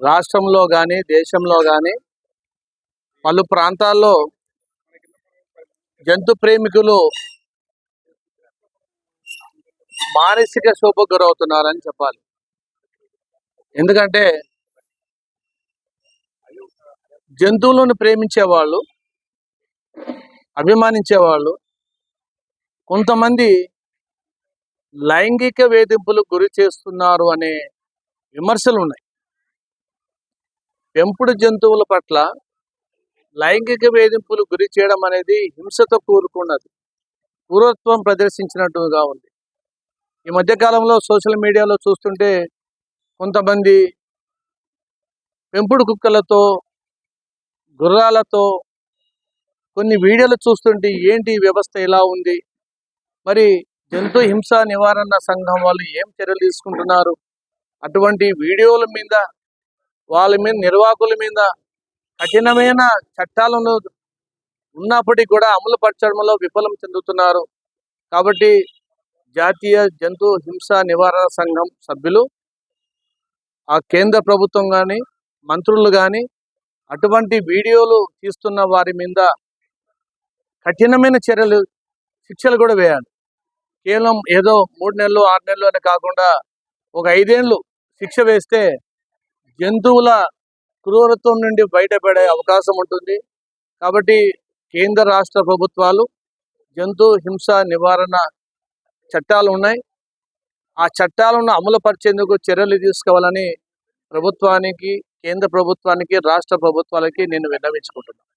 రాష్ట్రంలో కానీ దేశంలో కానీ పలు ప్రాంతాల్లో జంతు ప్రేమికులు మానసిక శోభకు గురవుతున్నారని చెప్పాలి. ఎందుకంటే జంతువులను ప్రేమించే వాళ్ళు అభిమానించే వాళ్ళు కొంతమంది లైంగిక వేధింపులకు గురి చేస్తున్నారు అనే విమర్శలు ఉన్నాయి పెంపుడు జంతువుల పట్ల లైంగిక వేధింపులు గురి చేయడం అనేది హింసతో కూరుకున్నది పూర్వత్వం ప్రదర్శించినట్టుగా ఉంది. ఈ మధ్యకాలంలో సోషల్ మీడియాలో చూస్తుంటే కొంతమంది పెంపుడు కుక్కలతో గుర్రాలతో కొన్ని వీడియోలు చూస్తుంటే ఏంటి వ్యవస్థ ఎలా ఉంది? మరి జంతు హింస నివారణ సంఘం వాళ్ళు ఏం చర్యలు తీసుకుంటున్నారు? అటువంటి వీడియోల మీద వాళ్ళ మీద నిర్వాహకుల మీద కఠినమైన చట్టాలను ఉన్నప్పటికీ కూడా అమలు పరచడంలో విఫలం చెందుతున్నారు. కాబట్టి జాతీయ జంతు హింస నివారణ సంఘం సభ్యులు ఆ కేంద్ర ప్రభుత్వం కానీ మంత్రులు కానీ అటువంటి వీడియోలు తీస్తున్న వారి మీద కఠినమైన చర్యలు శిక్షలు కూడా వేయాలి. కేవలం ఏదో మూడు నెలలు ఆరు నెలలు అని కాకుండా ఒక ఐదేళ్ళు శిక్ష వేస్తే జంతువుల క్రూరత్వం నుండి బయటపడే అవకాశం ఉంటుంది. కాబట్టి కేంద్ర రాష్ట్ర ప్రభుత్వాలు జంతు హింస నివారణ చట్టాలు ఉన్నాయి. ఆ చట్టాలను అమలు పరిచేందుకు చర్యలు తీసుకోవాలని ప్రభుత్వానికి కేంద్ర ప్రభుత్వానికి రాష్ట్ర ప్రభుత్వాలకి నేను విన్నవించుకుంటున్నాను.